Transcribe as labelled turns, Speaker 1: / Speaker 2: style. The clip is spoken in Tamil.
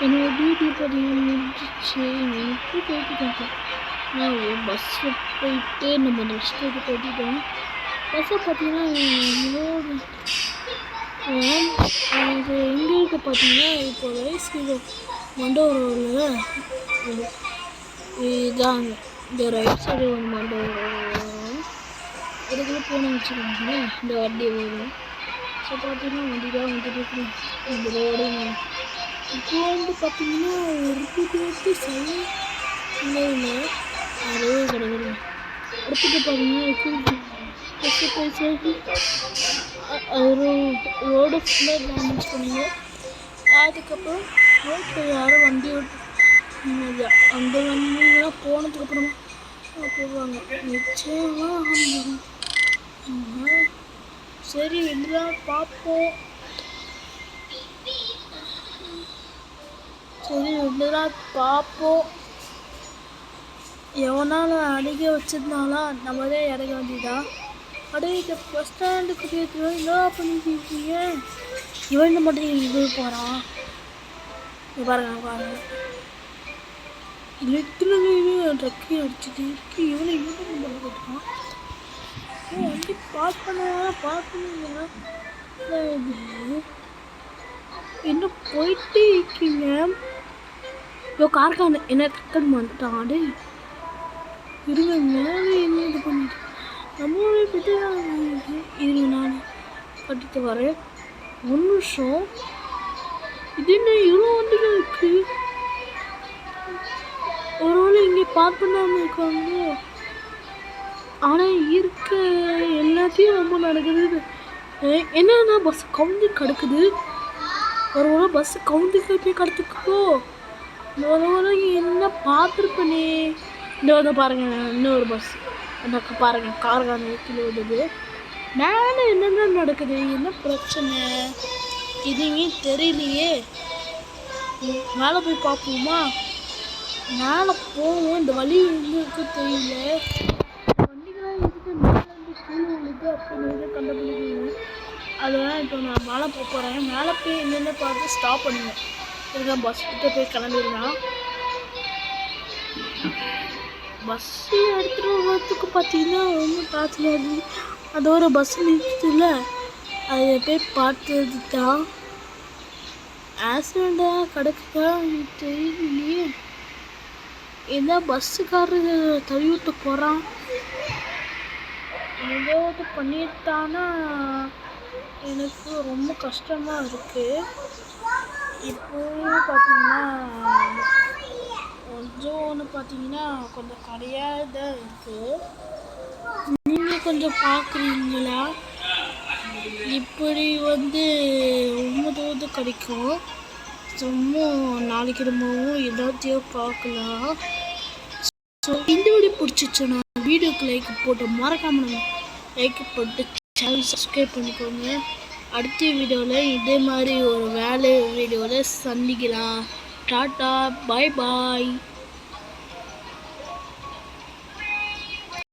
Speaker 1: என்னோட டியூட்டி பார்த்தீங்கன்னா முடிஞ்சிச்சு இப்போ போயிட்டு நான் பஸ்ஸில் போயிட்டு நம்ம நெக்ஸ்ட் இது போயிட்டோம் பஸ்ஸை பார்த்தீங்கன்னா எங்களோட எங்கே இருக்குது பார்த்தீங்கன்னா இப்போ ரைஸ் கிலோ மண்டபத்தில் இதாங்க இந்த ரைட் சைடு ஒரு மண்டபம் இதுக்குள்ளே போன வச்சுக்கோங்களேன் இந்த வண்டி வரும் ஸோ பார்த்தீங்கன்னா வண்டி தான் வந்துட்டு இருக்கு இந்த ரோடு இப்போ வந்து பார்த்தீங்கன்னா ஒரு வந்து சரி அதே கிடையாது. அறவே அடுத்தது பார்த்தீங்கன்னா போய் பேசி ஒரு ரோடு ஃபுல்லாக டேமேஜ் பண்ணீங்க அதுக்கப்புறம் ரோட்டில் யாரும் வண்டி ஓட்டு அந்த வண்டிலாம் போனதுக்கப்புறமா போவாங்க. நிச்சயமாக சரி இதெல்லாம் பார்ப்போம் சரி இதெல்லாம் பார்ப்போம் எவனால் அடிக்க வச்சிருந்தாலும் நம்மளே இறங்க வேண்டியதா? அடே இந்த பஸ் ஸ்டாண்டுக்கு போயிட்டு என்ன பண்ணிட்டு இவன் இந்த மட்டும் இது போகிறான் பாருங்க பாருங்க. லிட்டில் ட்ரக்கி அடிச்சுட்டு இருக்கு. இவனை இவன் பண்ண போட்டுருக்கான் வண்டி பார்க் பண்ண பார்க்கணுங்க போயிட்டே இருக்கீங்க? ஐயோ கார்கான என்ன டக்குன்னு வந்துட்டான் அடே இருங்க மேலே என்ன இது பண்ணிட்டு நம்மளோட பிட்டு இருங்க நான் கட்டிட்டு வரேன். ஒரு நிமிஷம். இது என்ன இவ்வளோ வந்துட்டு இருக்கு? ஒருவேளை இங்கே பார்க் பண்ணாமல் இருக்காங்க ஆனால் இருக்க எல்லாத்தையும் ரொம்ப நடக்குது. என்னன்னா பஸ் கவுந்து கிடக்குது? ஒரு வேளை பஸ் கவுந்து போய் கிடத்துக்கோ என்ன பார்த்துருப்பனே? இந்த வந்து பாருங்க இன்னொரு பஸ் எனக்கு பாருங்க கார்கான கீழே வந்தது மேலே என்னென்ன நடக்குது? என்ன பிரச்சனை? எதுவுமே தெரியலையே. மேலே போய் பார்ப்போமா? மேலே போவோம். இந்த வழி எங்களுக்கு தெரியல. வண்டிகளாக இருக்கு மேலே வந்து கீழே விழுது அப்படின்னு கண்டுபிடிக்கணும்? அதுதான் இப்போ நான் மேலே போக போகிறேன் மேலே போய் என்னென்ன பார்த்து ஸ்டாப் பண்ணுவேன் இதுதான் பஸ் கிட்ட போய் கிளம்பிடலாம் பஸ் எடுத்துகிட்டு வரத்துக்கு பார்த்தீங்கன்னா ரொம்ப டார்ச்சர் ஆகுது அதோட பஸ் நிறுத்துல அதை போய் பார்த்தது தான் ஆக்சிடெண்ட்டாக கிடக்குதா எனக்கு தெரியலையே ஏதோ பஸ்ஸுக்காரரு தள்ளி விட்டு போகிறான் ஏதாவது பண்ணிட்டானா. எனக்கு ரொம்ப கஷ்டமாக இருக்குது இப்போ பார்த்தீங்கன்னா கொஞ்சம் ஒன்று பார்த்தீங்கன்னா கொஞ்சம் கடையாக தான் இருக்குது நீங்கள் கொஞ்சம் பார்க்குறீங்களா? இப்படி வந்து ஒன்பதாவது கிடைக்கும். சும்மா நாளைக்கு ரொம்பவும் எல்லாத்தையும் பார்க்கலாம். ஸோ இந்த வீடியோ பிடிச்சிச்சுன்னா வீடியோக்கு லைக் போட்டு மறக்காம லைக் போட்டு சேனல் சப்ஸ்கிரைப் பண்ணிக்கோங்க. அடுத்த வீடியோவில் இதே மாதிரி ஒரு வேலை வீடியோவில் சந்திக்கலாம். Tata bye bye.